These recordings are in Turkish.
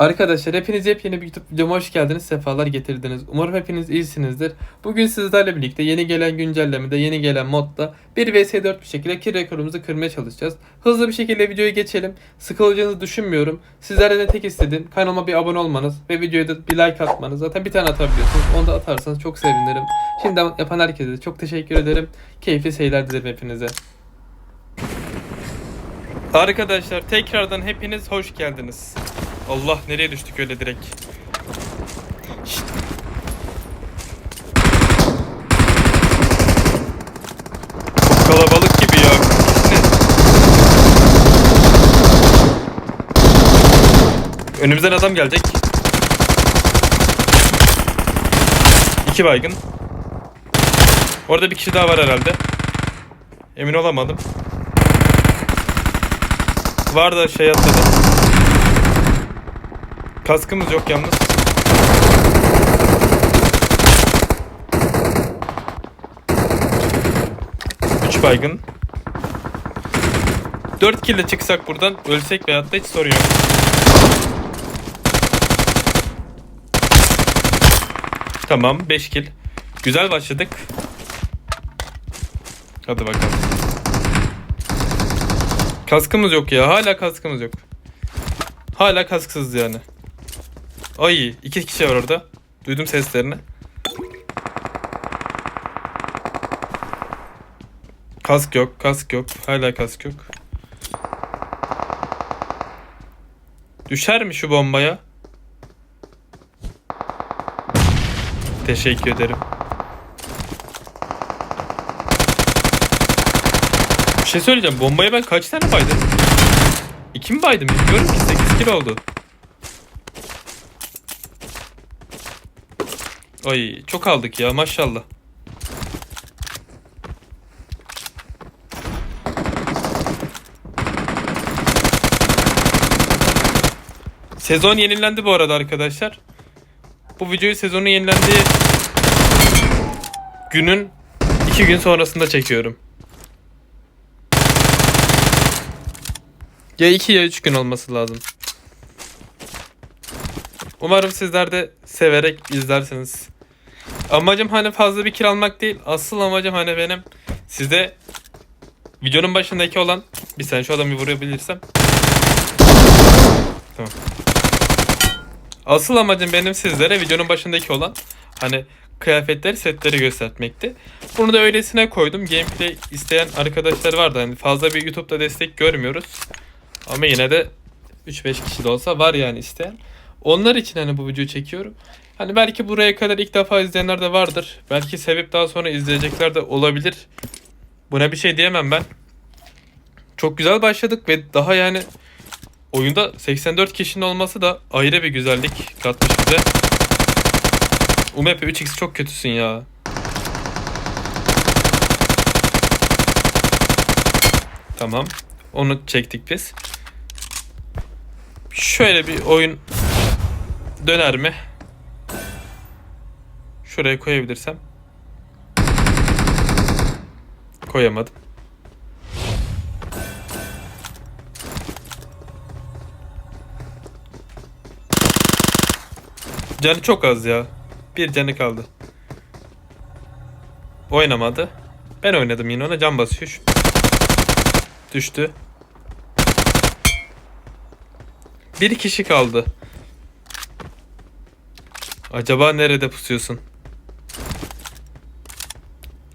Arkadaşlar hepiniz yepyeni bir YouTube videoma hoş geldiniz, sefalar getirdiniz. Umarım hepiniz iyisinizdir. Bugün sizlerle birlikte yeni gelen güncellemede, yeni gelen modda 1 vs 4 bir şekilde kill rekorumuzu kırmaya çalışacağız. Hızlı bir şekilde videoya geçelim. Sıkılacağınızı düşünmüyorum. Sizlerden de tek istediğim kanalıma bir abone olmanız ve videoya da bir like atmanız. Zaten bir tane atabiliyorsunuz. Onu da atarsanız çok sevinirim. Şimdiden yapan herkese çok teşekkür ederim. Keyifli seyirler dilerim hepinize. Arkadaşlar tekrardan hepiniz hoş geldiniz. Allah nereye düştük öyle direkt. Çok kalabalık gibi ya. Önümüzden adam gelecek. İki baygın. Orada bir kişi daha var herhalde. Emin olamadım. Var da şey atladı. Kaskımız yok yalnız. Üç baygın. 4 kill çıksak buradan ölsek veyahut da hiç sorun yok. Tamam 5 kill. Güzel başladık. Hadi bakalım. Kaskımız yok ya. Hala kaskımız yok. Hala kasksız yani. Ay iki kişi var orada. Duydum seslerini. Kask yok, kask yok. Hala kask yok. Düşer mi şu bombaya? Teşekkür ederim. Bir şey söyleyeceğim. Bombaya ben kaç tane baydım? İki mi baydım bilmiyorum ki. 8 kilo oldu. Ay çok aldık ya maşallah. Sezon yenilendi bu arada arkadaşlar. Bu videoyu sezonun yenilendiği günün iki gün sonrasında çekiyorum. Ya iki ya üç gün olması lazım. Umarım sizler de severek izlersiniz. Amacım hani fazla bir kill almak değil. Asıl amacım hani benim size videonun başındaki olan bir sen şu adamı vurabilirsem. Tamam. Asıl amacım benim sizlere videonun başındaki olan hani kıyafetleri, setleri göstermekti. Bunu da öylesine koydum. Gameplay isteyen arkadaşlar vardı. Hani fazla bir YouTube'da destek görmüyoruz. Ama yine de 3-5 kişi de olsa var yani isteyen. Onlar için hani bu videoyu çekiyorum. Hani belki buraya kadar ilk defa izleyenler de vardır. Belki sevip daha sonra izleyecekler de olabilir. Buna bir şey diyemem ben. Çok güzel başladık ve daha yani oyunda 84 kişinin olması da ayrı bir güzellik katmış bize. UMP 3x çok kötüsün ya. Tamam. Onu çektik biz. Şöyle bir oyun döner mi? Şuraya koyabilirsem. Koyamadım. Canı çok az ya. Bir canı kaldı. Oynamadı. Ben oynadım yine ona can basıyor. Düştü. Bir kişi kaldı. Acaba nerede pusuyorsun?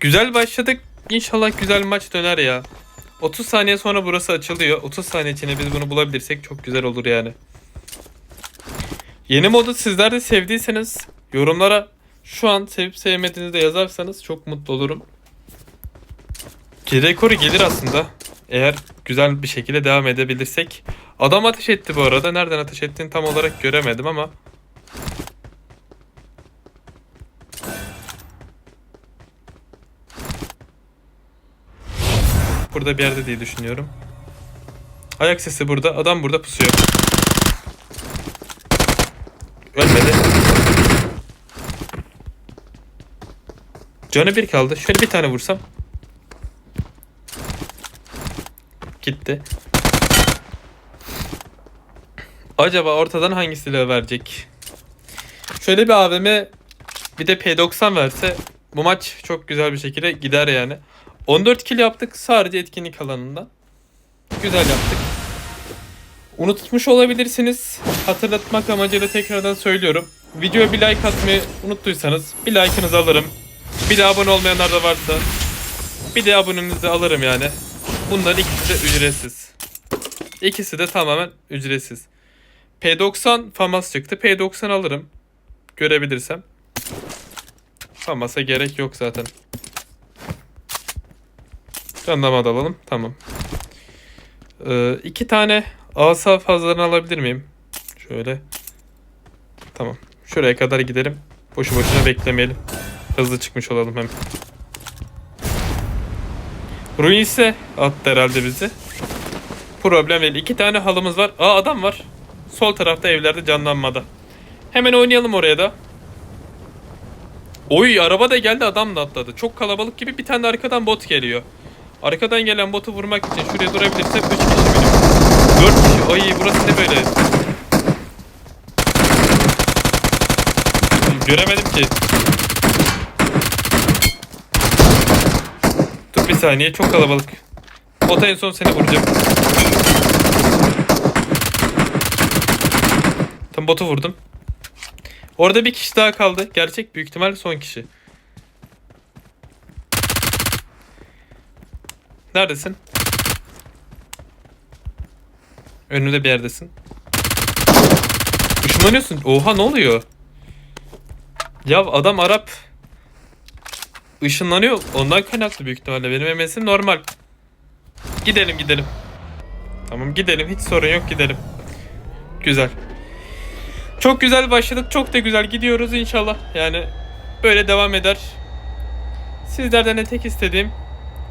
Güzel başladık. İnşallah güzel maç döner ya. 30 saniye sonra burası açılıyor. 30 saniye içinde biz bunu bulabilirsek çok güzel olur yani. Yeni modu sizler de sevdiyseniz yorumlara şu an sevip sevmediğinizi de yazarsanız çok mutlu olurum. Rekoru gelir aslında. Eğer güzel bir şekilde devam edebilirsek. Adam ateş etti bu arada. Nereden ateş ettiğini tam olarak göremedim ama. Burada bir yerde diye düşünüyorum. Ayak sesi burada. Adam burada pusuyor. Ölmedi. Canı bir kaldı. Şöyle bir tane vursam. Gitti. Acaba ortadan hangi silahı verecek? Şöyle bir AVM bir de P90 verse bu maç çok güzel bir şekilde gider yani. 14 kill yaptık sadece etkinlik alanında. Güzel yaptık. Unutmuş olabilirsiniz. Hatırlatmak amacıyla tekrardan söylüyorum. Videoya bir like atmayı unuttuysanız bir like'ınızı alırım. Bir de abone olmayanlar da varsa bir de abonenizi alırım yani. Bunların ikisi de ücretsiz. İkisi de tamamen ücretsiz. P90 FAMAS çıktı. P90 alırım. Görebilirsem. FAMAS'a gerek yok zaten. Canlama da alalım. Tamam. Ee, iki tane asa fazlalarını alabilir miyim? Şöyle. Tamam. Şuraya kadar gidelim. Boşu boşuna beklemeyelim. Hızlı çıkmış olalım hem. Ruins'e attı herhalde bizi. Problem değil. İki tane halımız var. Aa adam var. Sol tarafta evlerde canlanmada. Hemen oynayalım oraya da. Oy araba da geldi adam da atladı. Çok kalabalık gibi bir tane arkadan bot geliyor. Arkadan gelen botu vurmak için şuraya durabilirsem 3 kişi benim. 4 kişi. Ay burası ne böyle? Göremedim ki. Dur bir saniye çok kalabalık. Bota en son seni vuracağım. Tam botu vurdum. Orada bir kişi daha kaldı. Gerçek büyük ihtimal son kişi. Neredesin? Önünde bir yerdesin. Işınlanıyorsun. Oha ne oluyor? Ya adam Arap. Işınlanıyor. Ondan kaynaklı büyük ihtimalle. Benim MS'im normal. Gidelim gidelim. Tamam gidelim. Hiç sorun yok gidelim. Güzel. Çok güzel başladık. Çok da güzel gidiyoruz inşallah. Yani böyle devam eder. Sizlerden de tek istediğim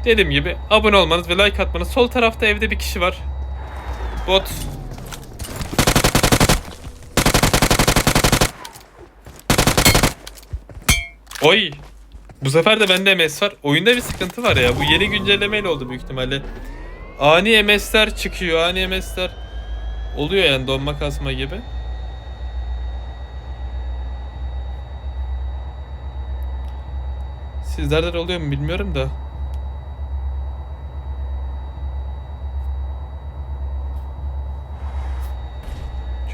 dediğim gibi abone olmanız ve like atmanız. Sol tarafta evde bir kişi var. Bot. Oy. Bu sefer de bende MS var. Oyunda bir sıkıntı var ya. Bu yeni güncellemeyle oldu büyük ihtimalle. Ani MS'ler çıkıyor. Ani MS'ler oluyor yani donma kasma gibi. Sizlerde de oluyor mu bilmiyorum da.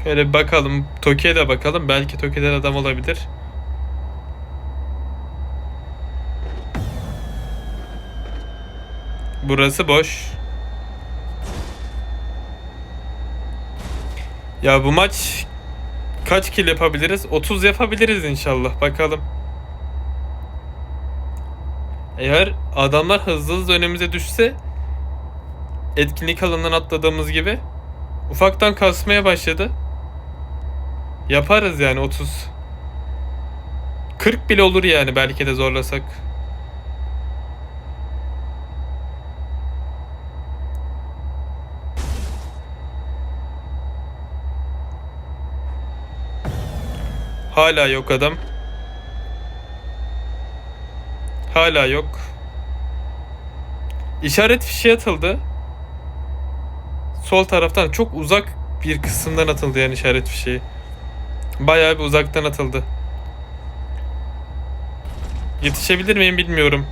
Şöyle bakalım. Toki'ye de bakalım. Belki Toki'den adam olabilir. Burası boş. Ya bu maç kaç kill yapabiliriz? 30 yapabiliriz inşallah. Bakalım. Eğer adamlar hızlı hızlı önümüze düşse etkinlik alanından atladığımız gibi ufaktan kasmaya başladı. Yaparız yani 30. 40 bile olur yani belki de zorlasak. Hala yok adam. Hala yok. İşaret fişi atıldı. Sol taraftan çok uzak bir kısımdan atıldı yani işaret fişeği. Bayağı bir uzaktan atıldı. Yetişebilir miyim bilmiyorum.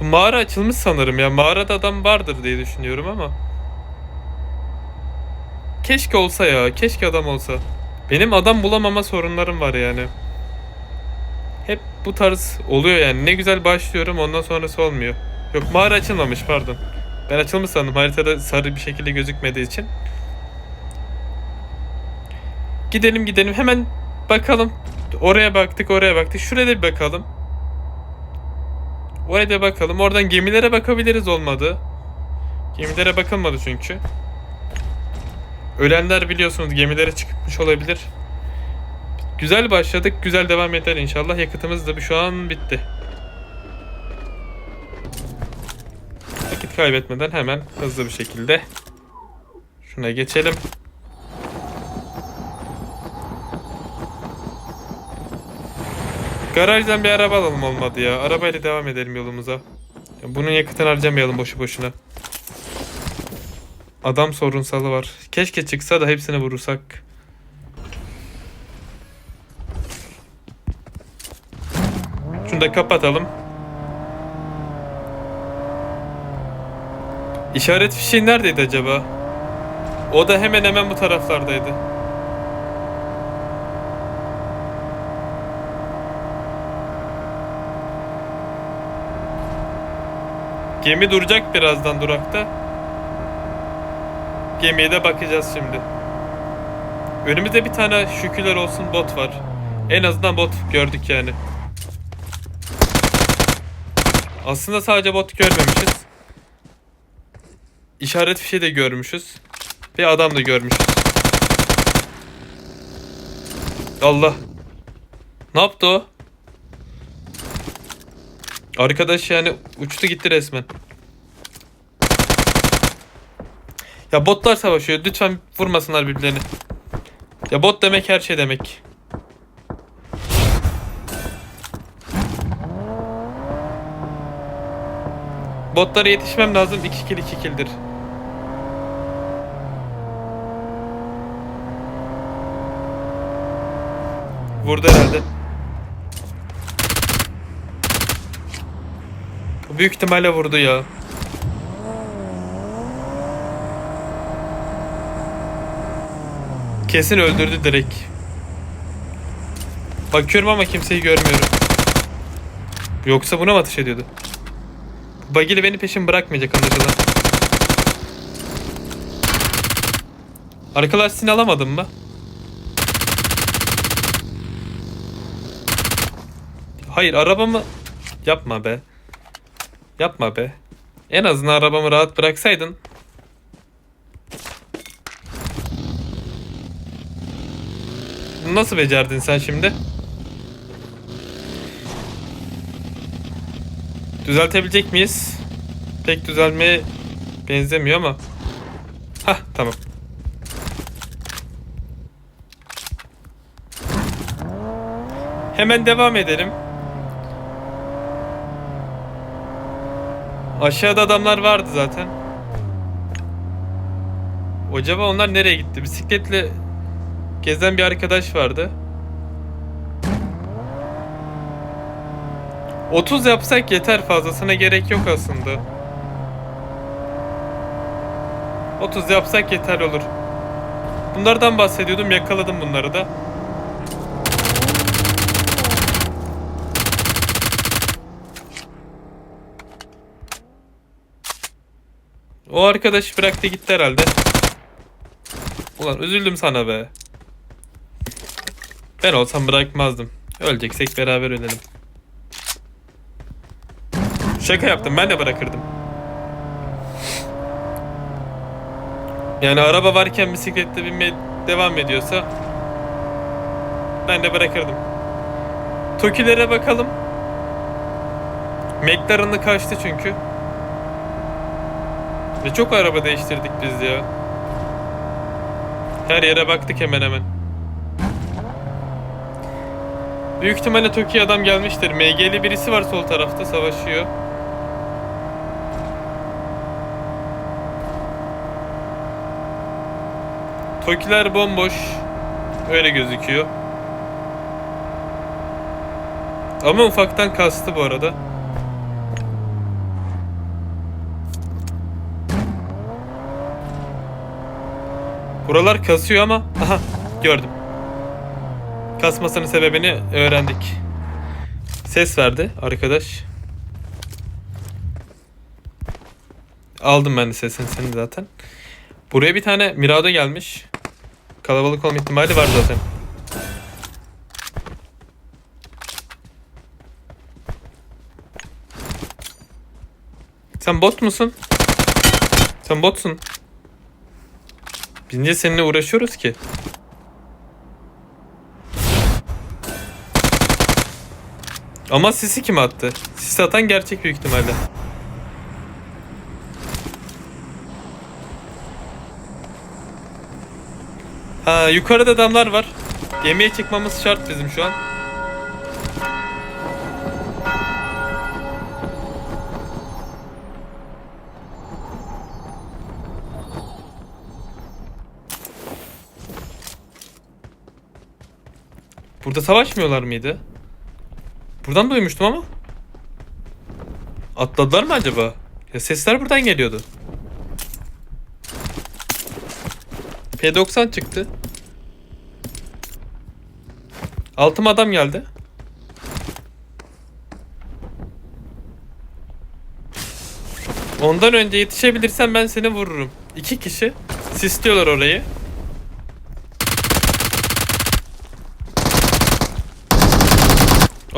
Bu mağara açılmış sanırım ya. Mağarada adam vardır diye düşünüyorum ama. Keşke olsa ya. Keşke adam olsa. Benim adam bulamama sorunlarım var yani. Hep bu tarz oluyor yani. Ne güzel başlıyorum ondan sonrası olmuyor. Yok mağara açılmamış pardon. Ben açılmış sandım haritada sarı bir şekilde gözükmediği için. Gidelim gidelim hemen bakalım. Oraya baktık oraya baktık. Şuraya da bir bakalım. Oraya da bakalım. Oradan gemilere bakabiliriz olmadı. Gemilere bakılmadı çünkü. Ölenler biliyorsunuz gemilere çıkmış olabilir. Güzel başladık. Güzel devam eder inşallah. Yakıtımız da şu an bitti. Vakit kaybetmeden hemen hızlı bir şekilde şuna geçelim. Garajdan bir araba alalım olmadı ya. Arabayla devam edelim yolumuza. Bunun yakıtını harcamayalım boşu boşuna. adam sorunsalı var. Keşke çıksa da hepsini vurursak. Şunu da kapatalım. İşaret fişeği neredeydi acaba? O da hemen hemen bu taraflardaydı. Gemi duracak birazdan durakta. Gemiye de bakacağız şimdi. Önümüzde bir tane şükürler olsun bot var. En azından bot gördük yani. Aslında sadece bot görmemişiz. İşaret fişeği de görmüşüz. Ve adam da görmüşüz. Allah. Ne yaptı o? Arkadaş yani uçtu gitti resmen. Ya botlar savaşıyor. Lütfen vurmasınlar birbirlerini. Ya bot demek her şey demek. Botlara yetişmem lazım. 2 kill 2 killdir. Vurdu herhalde. Büyük ihtimalle vurdu ya. Kesin öldürdü direkt. Bakıyorum ama kimseyi görmüyorum. Yoksa buna mı ateş ediyordu? Bagili beni peşin bırakmayacak anlaşılan. Arka lastiğini alamadın mı? Hayır arabamı... Yapma be. Yapma be. En azından arabamı rahat bıraksaydın. Bunu nasıl becerdin sen şimdi? Düzeltebilecek miyiz? Pek düzelmeye benzemiyor ama. Hah tamam. Hemen devam edelim. Aşağıda adamlar vardı zaten. Acaba onlar nereye gitti? Bisikletle gezen bir arkadaş vardı. 30 yapsak yeter fazlasına gerek yok aslında. 30 yapsak yeter olur. Bunlardan bahsediyordum yakaladım bunları da. O arkadaş bıraktı gitti herhalde. Ulan üzüldüm sana be. Ben olsam bırakmazdım. Öleceksek beraber ölelim. Şaka yaptım ben de bırakırdım. Yani araba varken bisikletle binmeye devam ediyorsa ben de bırakırdım. Tokilere bakalım. McLaren'ı kaçtı çünkü. Ve çok araba değiştirdik biz ya. Her yere baktık hemen hemen. Büyük ihtimalle Toki adam gelmiştir. MG'li birisi var sol tarafta savaşıyor. Tokiler bomboş. Öyle gözüküyor. Ama ufaktan kastı bu arada. Buralar kasıyor ama aha gördüm. Kasmasının sebebini öğrendik. Ses verdi arkadaş. Aldım ben de sesini senin zaten. Buraya bir tane Mirado gelmiş. Kalabalık olma ihtimali var zaten. Sen bot musun? Sen botsun. Biz niye seninle uğraşıyoruz ki? Ama sisi kim attı? Sis atan gerçek büyük ihtimalle. Ha yukarıda adamlar var. Gemiye çıkmamız şart bizim şu an. Burada savaşmıyorlar mıydı? Buradan duymuştum ama. Atladılar mı acaba? Ya sesler buradan geliyordu. P90 çıktı. Altıma adam geldi. Ondan önce yetişebilirsen ben seni vururum. İki kişi sisliyorlar orayı.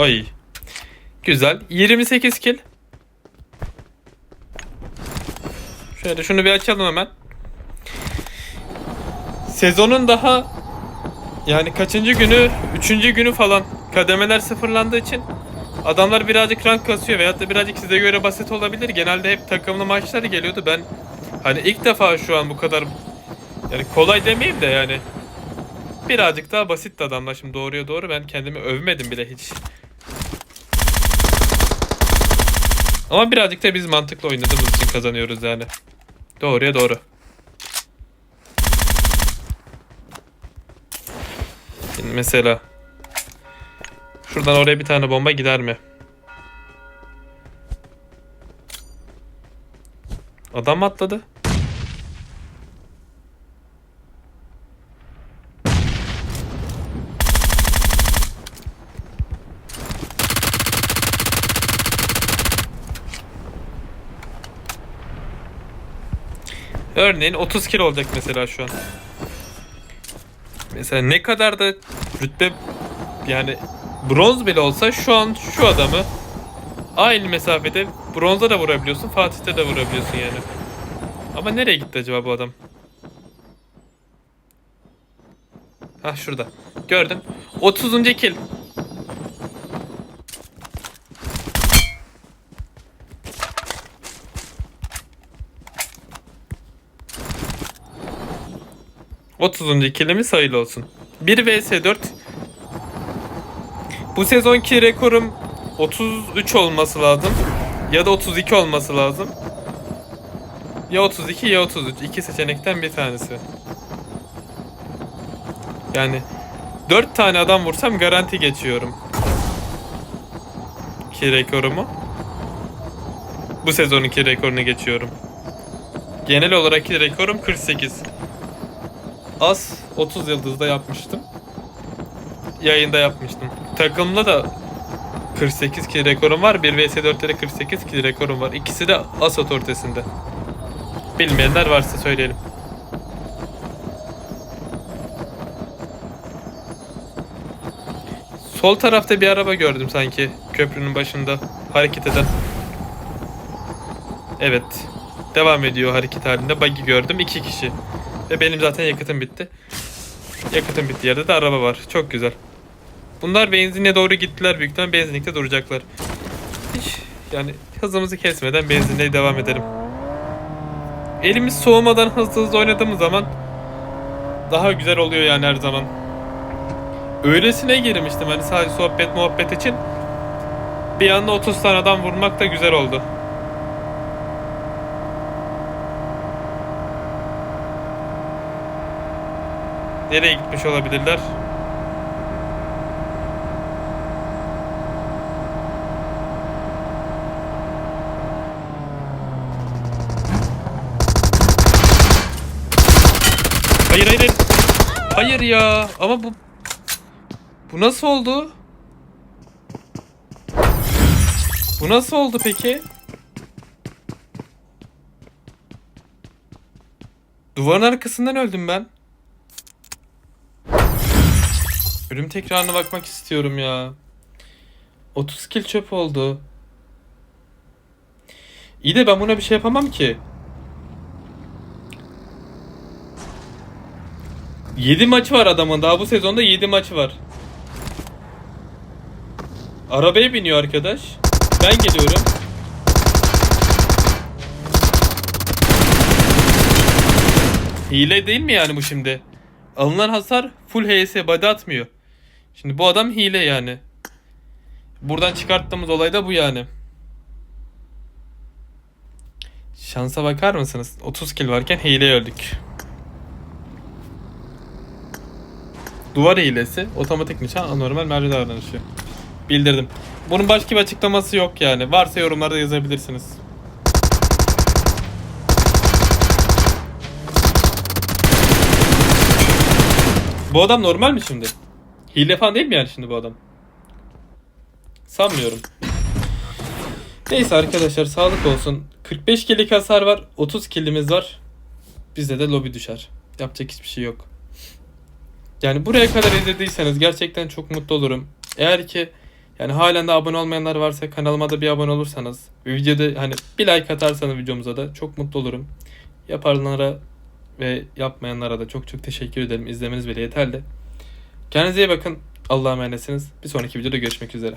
Ay. Güzel. 28 kill. Şöyle şunu bir açalım hemen. Sezonun daha yani kaçıncı günü? Üçüncü günü falan. Kademeler sıfırlandığı için adamlar birazcık rank kasıyor veyahut da birazcık size göre basit olabilir. Genelde hep takımlı maçlar geliyordu. Ben hani ilk defa şu an bu kadar yani kolay demeyeyim de yani birazcık daha basitti adamlar. Şimdi doğruya doğru ben kendimi övmedim bile hiç. Ama birazcık da biz mantıklı oynadığımız için kazanıyoruz yani. Doğruya doğru. Şimdi mesela şuradan oraya bir tane bomba gider mi? Adam atladı? Örneğin 30 kilo olacak mesela şu an. Mesela ne kadar da rütbe yani bronz bile olsa şu an şu adamı aynı mesafede bronza da vurabiliyorsun, Fatih'te de vurabiliyorsun yani. Ama nereye gitti acaba bu adam? Hah şurada. Gördün. 30. kill. Otuzuncu killimiz hayırlı olsun. 1 vs 4 Bu sezonki rekorum 33 olması lazım. Ya da 32 olması lazım. Ya 32 ya 33. İki seçenekten bir tanesi. Yani 4 tane adam vursam garanti geçiyorum. Ki rekorumu. Bu sezonunki rekorunu geçiyorum. Genel olarak rekorum 48. Az 30 yıldızda yapmıştım. Yayında yapmıştım. Takımda da 48 kill rekorum var. 1 vs 4'te de 48 kill rekorum var. İkisi de as otoritesinde. Bilmeyenler varsa söyleyelim. Sol tarafta bir araba gördüm sanki köprünün başında hareket eden. Evet. Devam ediyor hareket halinde. Buggy gördüm. iki kişi. Ve benim zaten yakıtım bitti. Yakıtım bitti yerde de araba var. Çok güzel. Bunlar benzinliğe doğru gittiler. Büyük ihtimalle benzinlikte duracaklar. Hiç yani hızımızı kesmeden benzinliğe devam edelim. Elimiz soğumadan hızlı hızlı oynadığımız zaman daha güzel oluyor yani her zaman. Öylesine girmiştim hani sadece sohbet muhabbet için. Bir anda 30 tane adam vurmak da güzel oldu. Nereye gitmiş olabilirler? Hayır hayır hayır. Ya ama bu bu nasıl oldu? Bu nasıl oldu peki? Duvarın arkasından öldüm ben. Ölüm tekrarına bakmak istiyorum ya. 30 kill çöp oldu. İyi de ben buna bir şey yapamam ki. 7 maç var adamın. Daha bu sezonda 7 maç var. Arabaya biniyor arkadaş. Ben geliyorum. Hile değil mi yani bu şimdi? Alınan hasar full HS body atmıyor. Şimdi bu adam hile yani. Buradan çıkarttığımız olay da bu yani. Şansa bakar mısınız? 30 kill varken hile öldük. duvar hilesi, otomatik nişan, anormal mermi davranışı. Bildirdim. Bunun başka bir açıklaması yok yani. Varsa yorumlarda yazabilirsiniz. Bu adam normal mi şimdi? Hile falan değil mi yani şimdi bu adam? Sanmıyorum. Neyse arkadaşlar sağlık olsun. 45 killik hasar var. 30 killimiz var. Bizde de lobi düşer. Yapacak hiçbir şey yok. Yani buraya kadar izlediyseniz gerçekten çok mutlu olurum. Eğer ki yani halen de abone olmayanlar varsa kanalıma da bir abone olursanız ve videoda hani bir like atarsanız videomuza da çok mutlu olurum. Yapanlara ve yapmayanlara da çok çok teşekkür ederim. İzlemeniz bile yeterli. Kendinize iyi bakın. Allah'a emanetsiniz. Bir sonraki videoda görüşmek üzere.